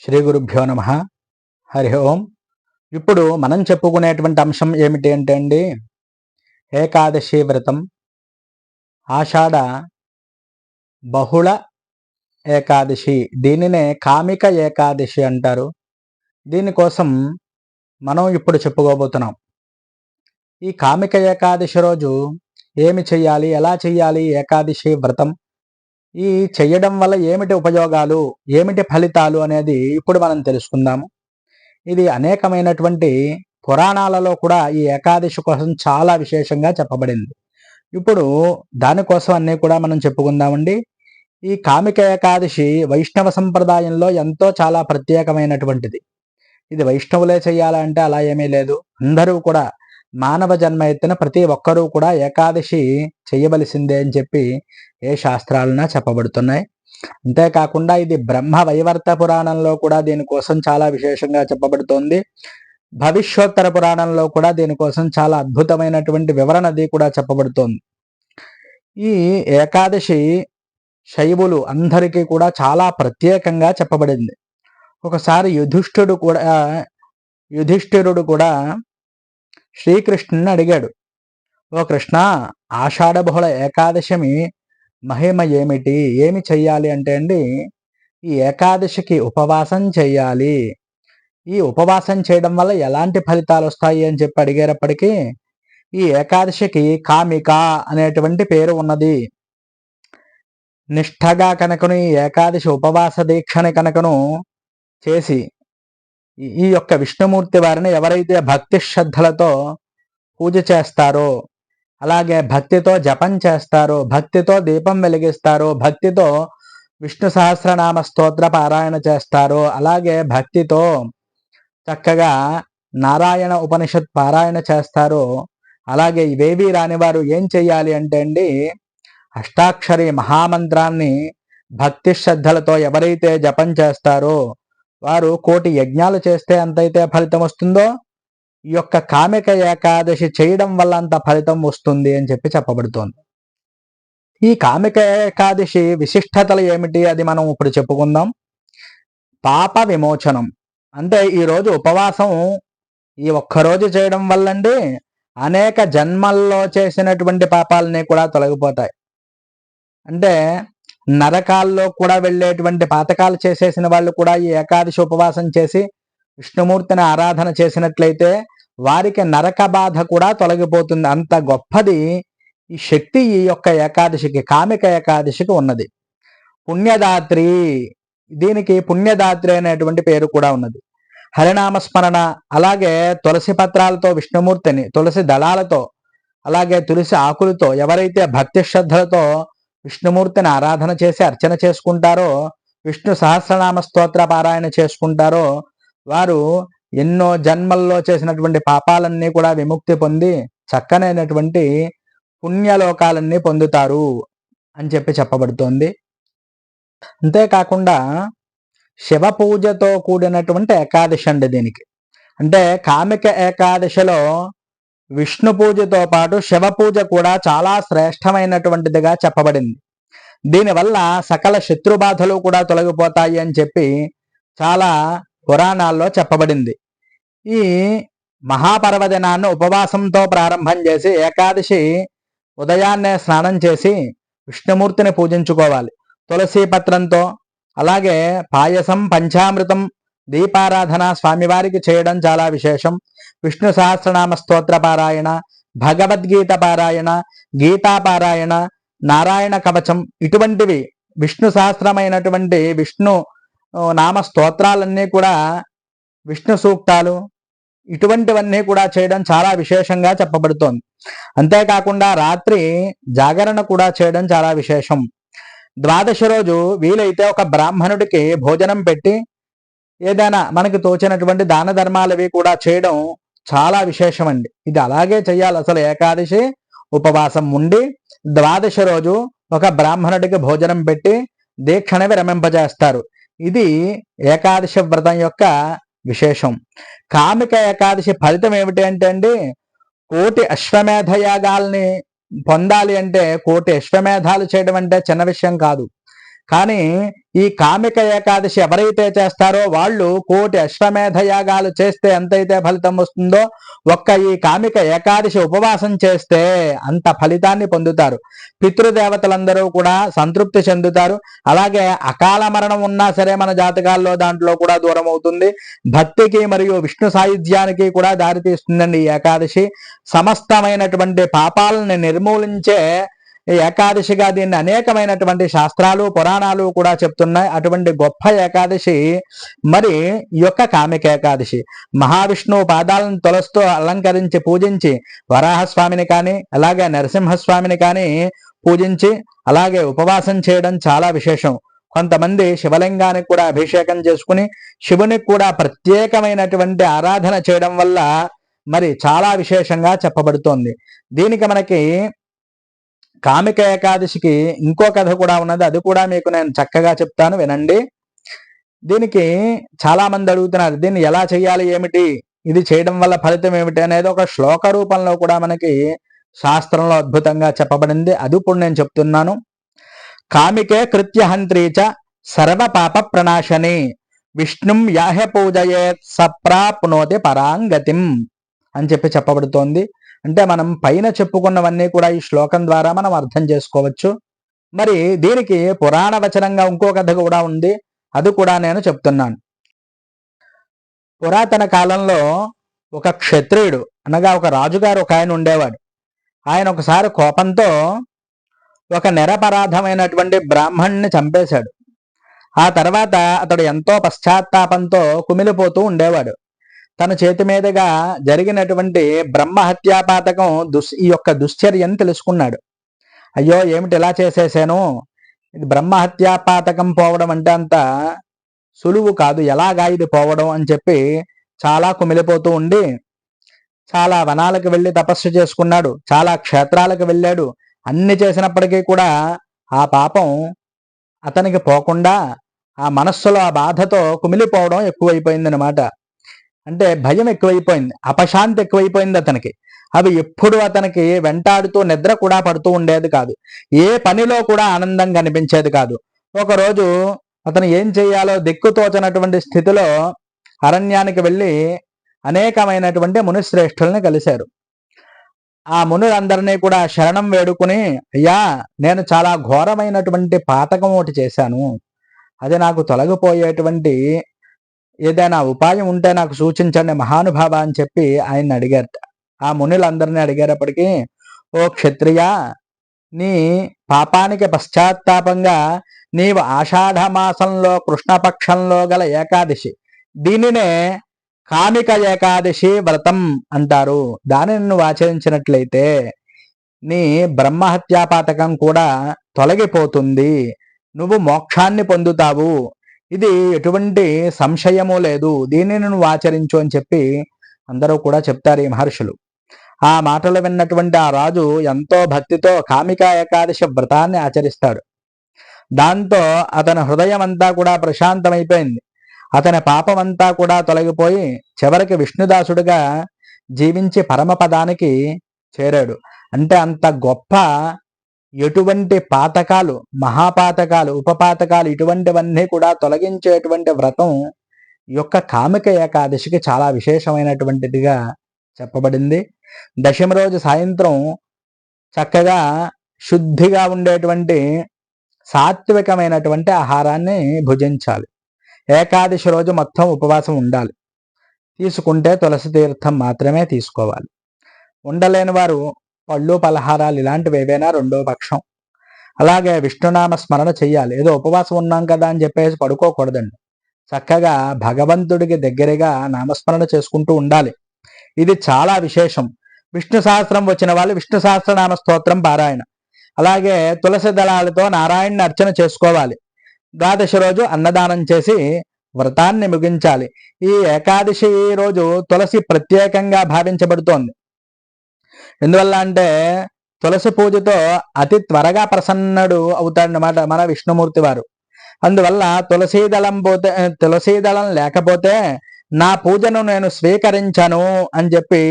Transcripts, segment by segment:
శ్రీ గురుభ్యో నమ. హరి ఓం. ఇప్పుడు మనం చెప్పుకునేటువంటి అంశం ఏమిటి అంటే అండి ఏకాదశి వ్రతం. ఆషాఢ బహుళ ఏకాదశి. దీనినే కామిక ఏకాదశి అంటారు. దీనికోసం మనం ఇప్పుడు చెప్పుకోబోతున్నాం. ఈ కామిక ఏకాదశి రోజు ఏమి చెయ్యాలి ఎలా చెయ్యాలి ఏకాదశి వ్రతం? ఈ చెయ్యడం వల్ల ఏమిటి ఉపయోగాలు? ఏమిటి ఫలితాలు అనేది ఇప్పుడు మనం తెలుసుకుందాము. ఇది అనేకమైనటువంటి పురాణాలలో కూడా ఈ ఏకాదశి కోసం చాలా విశేషంగా చెప్పబడింది. ఇప్పుడు దానికోసం అన్నీ కూడా మనం చెప్పుకుందామండి. ఈ కామిక ఏకాదశి వైష్ణవ సంప్రదాయంలో ఎంతో చాలా ప్రత్యేకమైనటువంటిది. ఇది వైష్ణవులే చేయాలంటే అలా ఏమీ లేదు. అందరూ కూడా మానవ జన్మ ఎత్తిన ప్రతి ఒక్కరూ కూడా ఏకాదశి చేయవలసిందే అని చెప్పి ఏ శాస్త్రాలన్నా చెప్పబడుతున్నాయి. అంతేకాకుండా ఇది బ్రహ్మ వైవర్త పురాణంలో కూడా దీనికోసం చాలా విశేషంగా చెప్పబడుతోంది. భవిష్యోత్తర పురాణంలో కూడా దీనికోసం చాలా అద్భుతమైనటువంటి వివరణది కూడా చెప్పబడుతోంది. ఈ ఏకాదశి శైవులు అందరికీ కూడా చాలా ప్రత్యేకంగా చెప్పబడింది. ఒకసారి యుధిష్ఠుడు కూడా యుధిష్ఠిరుడు కూడా శ్రీకృష్ణుని అడిగాడు ఓ కృష్ణ ఆషాఢ బహుళ ఏకాదశమి మహిమ ఏమిటి? ఏమి చెయ్యాలి అంటే అండి ఈ ఏకాదశికి ఉపవాసం చెయ్యాలి. ఈ ఉపవాసం చేయడం వల్ల ఎలాంటి ఫలితాలు వస్తాయి? అని చెప్పి అడిగేటప్పటికీ ఈ ఏకాదశికి కామిక అనేటువంటి పేరు ఉన్నది. నిష్ఠగా కనుకను ఈ ఏకాదశి ఉపవాస దీక్షని కనుకను చేసి ఈ యొక్క విష్ణుమూర్తి వారిని ఎవరైతే భక్తి శ్రద్ధలతో పూజ చేస్తారో అలాగే భక్తితో జపం చేస్తారో భక్తితో దీపం వెలిగిస్తారో భక్తితో విష్ణు సహస్రనామ స్తోత్ర పారాయణ చేస్తారో అలాగే భక్తితో చక్కగా నారాయణ ఉపనిషత్ పారాయణ చేస్తారో అలాగే ఇవేవీ రాని వారు ఏం చెయ్యాలి అంటే అండి అష్టాక్షరి మహామంత్రాన్ని భక్తి శ్రద్ధలతో ఎవరైతే జపం చేస్తారో వారు కోటి యజ్ఞాలు చేస్తే ఎంతైతే ఫలితం వస్తుందో ఈ యొక్క కామిక ఏకాదశి చేయడం వల్ల అంత ఫలితం వస్తుంది అని చెప్పి చెప్పబడుతోంది. ఈ కామిక ఏకాదశి విశిష్టతలు ఏమిటి అది మనం ఇప్పుడు చెప్పుకుందాం. పాప విమోచనం. అంటే ఈరోజు ఉపవాసం ఈ ఒక్కరోజు చేయడం వల్లండి అనేక జన్మల్లో చేసినటువంటి పాపాలని కూడా తొలగిపోతాయి. అంటే నరకాల్లో కూడా వెళ్ళేటువంటి పాతకాలు చేసేసిన వాళ్ళు కూడా ఈ ఏకాదశి ఉపవాసం చేసి విష్ణుమూర్తిని ఆరాధన చేసినట్లయితే వారికి నరక బాధ కూడా తొలగిపోతుంది. అంత గొప్పది ఈ శక్తి ఈ యొక్క ఏకాదశికి కామిక ఏకాదశికి ఉన్నది. పుణ్యదాత్రి దీనికి పుణ్యదాత్రి అనేటువంటి పేరు కూడా ఉన్నది. హరినామస్మరణ అలాగే తులసి పత్రాలతో విష్ణుమూర్తిని తులసి దళాలతో అలాగే తులసి ఆకులతో ఎవరైతే భక్తి శ్రద్ధలతో విష్ణుమూర్తిని ఆరాధన చేసి అర్చన చేసుకుంటారో విష్ణు సహస్రనామ స్తోత్ర పారాయణ చేసుకుంటారో వారు ఎన్నో జన్మల్లో చేసినటువంటి పాపాలన్నీ కూడా విముక్తి పొంది చక్కనైనటువంటి పుణ్యలోకాలన్నీ పొందుతారు అని చెప్పి చెప్పబడుతోంది. అంతేకాకుండా శివ పూజతో కూడినటువంటి ఏకాదశి అండి దీనికి. అంటే కామిక ఏకాదశిలో విష్ణు పూజతో పాటు శివ పూజ కూడా చాలా శ్రేష్టమైనటువంటిదిగా చెప్పబడింది. దీనివల్ల సకల శత్రుబాధలు కూడా తొలగిపోతాయి అని చెప్పి చాలా పురాణాల్లో చెప్పబడింది. ఈ మహాపర్వదినాన్ని ఉపవాసంతో ప్రారంభం చేసి ఏకాదశి ఉదయాన్నే స్నానం చేసి విష్ణుమూర్తిని పూజించుకోవాలి. తులసి పత్రంతో అలాగే పాయసం పంచామృతం దీపారాధన స్వామివారికి చేయడం చాలా విశేషం. విష్ణు సహస్రనామ స్తోత్ర పారాయణ భగవద్గీత పారాయణ గీతా పారాయణ నారాయణ కవచం ఇటువంటివి విష్ణు సహస్రమైనటువంటి విష్ణు నామ స్తోత్రాలన్నీ కూడా విష్ణు సూక్తాలు ఇటువంటివన్నీ కూడా చేయడం చాలా విశేషంగా చెప్పబడుతోంది. అంతేకాకుండా రాత్రి జాగరణ కూడా చేయడం చాలా విశేషం. ద్వాదశ రోజు వీలైతే ఒక బ్రాహ్మణుడికి భోజనం పెట్టి ఏదైనా మనకు తోచినటువంటి దాన ధర్మాలవి కూడా చేయడం చాలా విశేషం అండి ఇది అలాగే చేయాలి. అసలు ఏకాదశి ఉపవాసం ఉండి ద్వాదశ రోజు ఒక బ్రాహ్మణుడికి భోజనం పెట్టి దీక్షణ విరమింపజేస్తారు. ఇది ఏకాదశి వ్రతం యొక్క విశేషం. కామిక ఏకాదశి ఫలితం ఏమిటి అంటే అండి కోటి అశ్వమేధ యాగాల్ని పొందాలి అంటే కోటి అశ్వమేధాలు చేయడం అంటే చిన్న విషయం కాదు. కానీ ఈ కామిక ఏకాదశి ఎవరైతే చేస్తారో వాళ్ళు కోటి అశ్వమేధ యాగాలు చేస్తే ఎంతైతే ఫలితం వస్తుందో ఒక్క ఈ కామిక ఏకాదశి ఉపవాసం చేస్తే అంత ఫలితాన్ని పొందుతారు. పితృదేవతలందరూ కూడా సంతృప్తి చెందుతారు. అలాగే అకాల మరణం ఉన్నా సరే మన జాతకాల్లో దాంట్లో కూడా దూరం అవుతుంది. భక్తికి మరియు విష్ణు సాయుధ్యానికి కూడా దారితీస్తుందండి ఈ ఏకాదశి. సమస్తమైనటువంటి పాపాలను నిర్మూలించే ఏకాదశిగా దీన్ని అనేకమైనటువంటి శాస్త్రాలు పురాణాలు కూడా చెప్తున్నాయి. అటువంటి గొప్ప ఏకాదశి మరి ఈ యొక్క కామిక ఏకాదశి. మహావిష్ణువు పాదాలను తొలస్తూ అలంకరించి పూజించి వరాహస్వామిని కానీ అలాగే నరసింహస్వామిని కానీ పూజించి అలాగే ఉపవాసం చేయడం చాలా విశేషం. కొంతమంది శివలింగానికి కూడా అభిషేకం చేసుకుని శివునికి కూడా ప్రత్యేకమైనటువంటి ఆరాధన చేయడం వల్ల మరి చాలా విశేషంగా చెప్పబడుతోంది. దీనికి మనకి కామిక ఏకాదశికి ఇంకో కథ కూడా ఉన్నది. అది కూడా మీకు నేను చక్కగా చెప్తాను వినండి. దీనికి చాలా మంది అడుగుతున్నారు దీన్ని ఎలా చేయాలి ఏమిటి? ఇది చేయడం వల్ల ఫలితం ఏమిటి అనేది ఒక శ్లోక రూపంలో కూడా మనకి శాస్త్రంలో అద్భుతంగా చెప్పబడింది. అది ఇప్పుడు నేను చెప్తున్నాను. కామికే కృత్యహంత్రీచ సర్వ పాప ప్రణాశని విష్ణుం యాహ పూజయే సప్రాప్నోతి పరాంగతిం అని చెప్పి చెప్పబడుతోంది. అంటే మనం పైన చెప్పుకున్నవన్నీ కూడా ఈ శ్లోకం ద్వారా మనం అర్థం చేసుకోవచ్చు. మరి దీనికి పురాణ వచనంగా ఇంకో కథ కూడా ఉంది. అది కూడా నేను చెప్తున్నాను. పురాతన కాలంలో ఒక క్షత్రియుడు అనగా ఒక రాజుగారు ఒక ఆయన ఉండేవాడు. ఆయన ఒకసారి కోపంతో ఒక నిరపరాధమైనటువంటి బ్రాహ్మణ్ణి చంపేశాడు. ఆ తర్వాత అతడు ఎంతో పశ్చాత్తాపంతో కుమిలిపోతూ ఉండేవాడు. తన చేతి మీదుగా జరిగినటువంటి బ్రహ్మ హత్యాపాతకం దుస్ ఈ యొక్క దుశ్చర్యను తెలుసుకున్నాడు. అయ్యో ఏమిటి ఇలా చేసేసాను? ఇది బ్రహ్మ హత్యాపాతకం పోవడం అంటే అంత సులువు కాదు. ఎలాగా ఇది పోవడం అని చెప్పి చాలా కుమిలిపోతూ ఉండి చాలా వనాలకు వెళ్ళి తపస్సు చేసుకున్నాడు. చాలా క్షేత్రాలకు వెళ్ళాడు. అన్ని చేసినప్పటికీ కూడా ఆ పాపం అతనికి పోకుండా ఆ మనస్సులో ఆ బాధతో కుమిలిపోవడం ఎక్కువైపోయిందనమాట అంటే భయం ఎక్కువైపోయింది. అపశాంతి ఎక్కువైపోయింది అతనికి. అవి ఎప్పుడు అతనికి వెంటాడుతూ నిద్ర కూడా పడుతూ ఉండేది కాదు. ఏ పనిలో కూడా ఆనందం కనిపించేది కాదు. ఒకరోజు అతను ఏం చేయాలో దిక్కుతోచనటువంటి స్థితిలో అరణ్యానికి వెళ్ళి అనేకమైనటువంటి మునిశ్రేష్ఠుల్ని కలిశారు. ఆ మునులందరినీ కూడా శరణం వేడుకుని అయ్యా నేను చాలా ఘోరమైనటువంటి పాతకం ఒకటి చేశాను. అది నాకు తొలగిపోయేటువంటి ఏదైనా ఉపాయం ఉంటే నాకు సూచించండి మహానుభావ అని చెప్పి ఆయన అడిగారట. ఆ మునులందరినీ అడిగేటప్పటికీ ఓ క్షత్రియ నీ పాపానికి పశ్చాత్తాపంగా నీవు ఆషాఢ మాసంలో కృష్ణపక్షంలో గల ఏకాదశి దీనినే కామిక ఏకాదశి వ్రతం అంటారు. దానిని నువ్వు ఆచరించినట్లయితే నీ బ్రహ్మహత్యాపాతకం కూడా తొలగిపోతుంది. నువ్వు మోక్షాన్ని పొందుతావు. ఇది ఎటువంటి సంశయము లేదు. దీనిని నువ్వు ఆచరించు అని చెప్పి అందరూ కూడా చెప్తారు ఈ మహర్షులు. ఆ మాటలు విన్నటువంటి ఆ రాజు ఎంతో భక్తితో కామిక ఏకాదశి వ్రతాన్ని ఆచరిస్తాడు. దాంతో అతని హృదయం అంతా కూడా ప్రశాంతమైపోయింది. అతని పాపమంతా కూడా తొలగిపోయి చివరికి విష్ణుదాసుడిగా జీవించి పరమపదానికి చేరాడు. అంటే అంత గొప్ప ఎటువంటి పాతకాలు మహాపాతకాలు ఉపపాతకాలు ఇటువంటివన్నీ కూడా తొలగించేటువంటి వ్రతం యొక్క కామిక ఏకాదశికి చాలా విశేషమైనటువంటిదిగా చెప్పబడింది. దశమి రోజు సాయంత్రం చక్కగా శుద్ధిగా ఉండేటువంటి సాత్వికమైనటువంటి ఆహారాన్ని భుజించాలి. ఏకాదశి రోజు మొత్తం ఉపవాసం ఉండాలి. తీసుకుంటే తులసి తీర్థం మాత్రమే తీసుకోవాలి. ఉండలేని వారు పళ్ళు పలహారాలు ఇలాంటివి ఏవైనా రెండో పక్షం. అలాగే విష్ణునామ స్మరణ చెయ్యాలి. ఏదో ఉపవాసం ఉన్నాం కదా అని చెప్పేసి పడుకోకూడదండి. చక్కగా భగవంతుడికి దగ్గరగా నామస్మరణ చేసుకుంటూ ఉండాలి. ఇది చాలా విశేషం. విష్ణు సహస్రం వచ్చిన వాళ్ళు విష్ణు సహస్రనామ స్తోత్రం పారాయణ. అలాగే తులసి దళాలతో నారాయణని అర్చన చేసుకోవాలి. ద్వాదశి రోజు అన్నదానం చేసి వ్రతాన్ని ముగించాలి. ఈ ఏకాదశి రోజు తులసి ప్రత్యేకంగా భావించబడుతోంది. ఎందువల్ల అంటే తులసి పూజతో అతి త్వరగా ప్రసన్నుడు అవుతాడనమాట మన విష్ణుమూర్తి వారు. అందువల్ల తులసీదళం పోతే తులసీ దళం లేకపోతే నా పూజను నేను స్వీకరించను అని చెప్పి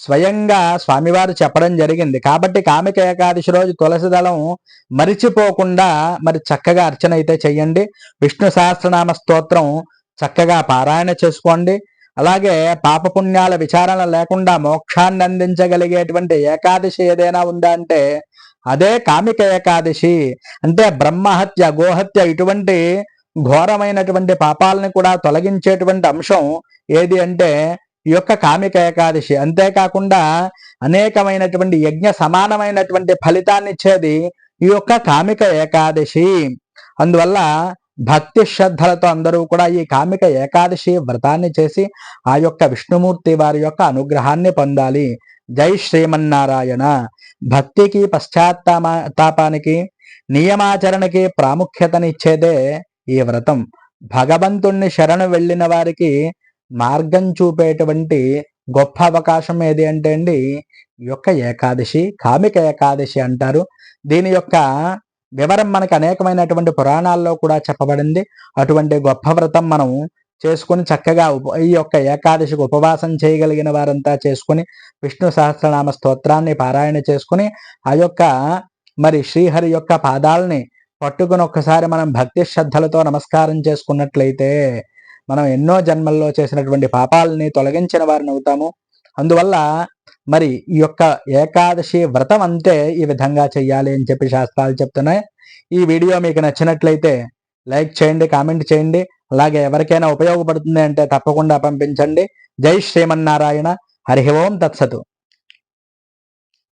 స్వయంగా స్వామివారు చెప్పడం జరిగింది. కాబట్టి కామిక ఏకాదశి రోజు తులసి దళం మరిచిపోకుండా మరి చక్కగా అర్చన అయితే చెయ్యండి విష్ణు సహస్రనామ స్తోత్రం చక్కగా పారాయణ చేసుకోండి. అలాగే పాపపుణ్యాల విచారణ లేకుండా మోక్షాన్ని అందించగలిగేటువంటి ఏకాదశి ఏదైనా ఉందా అంటే అదే కామిక ఏకాదశి. అంటే బ్రహ్మహత్య గోహత్య ఇటువంటి ఘోరమైనటువంటి పాపాలని కూడా తొలగించేటువంటి అంశం ఏది అంటే ఈ యొక్క కామిక ఏకాదశి. అంతేకాకుండా అనేకమైనటువంటి యజ్ఞ సమానమైనటువంటి ఫలితాన్ని ఇచ్చేది ఈ యొక్క కామిక ఏకాదశి. అందువల్ల భక్తి శ్రద్ధలతో అందరూ కూడా ఈ కామిక ఏకాదశి వ్రతాన్ని చేసి ఆ యొక్క విష్ణుమూర్తి వారి యొక్క అనుగ్రహాన్ని పొందాలి. జై శ్రీమన్నారాయణ. భక్తికి పశ్చాత్తాపానికి నియమాచరణకి ప్రాముఖ్యతనిచ్చేదే ఈ వ్రతం. భగవంతుణ్ణి శరణు వెళ్ళిన వారికి మార్గం చూపేటువంటి గొప్ప అవకాశం ఏది అంటే అండి ఈ యొక్క ఏకాదశి కామిక ఏకాదశి అంటారు. దీని యొక్క వివరం మనకు అనేకమైనటువంటి పురాణాల్లో కూడా చెప్పబడింది. అటువంటి గొప్ప వ్రతం మనం చేసుకుని చక్కగా ఈ యొక్క ఏకాదశికి ఉపవాసం చేయగలిగిన వారంతా చేసుకుని విష్ణు సహస్రనామ స్తోత్రాన్ని పారాయణ చేసుకుని ఆ యొక్క మరి శ్రీహరి యొక్క పాదాలని పట్టుకుని ఒక్కసారి మనం భక్తి శ్రద్ధలతో నమస్కారం చేసుకున్నట్లయితే మనం ఎన్నో జన్మల్లో చేసినటువంటి పాపాలని తొలగించిన వారిని అవుతాము. అందువల్ల మరి ఈ యొక్క ఏకాదశి వ్రతం అంతే ఈ విధంగా చెయ్యాలి అని చెప్పి శాస్త్రాలు చెప్తున్నాయి. ఈ వీడియో మీకు నచ్చినట్లయితే లైక్ చేయండి కామెంట్ చేయండి. అలాగే ఎవరికైనా ఉపయోగపడుతుంది అంటే తప్పకుండా పంపించండి. జై శ్రీమన్నారాయణ. హరి ఓం తత్సతు.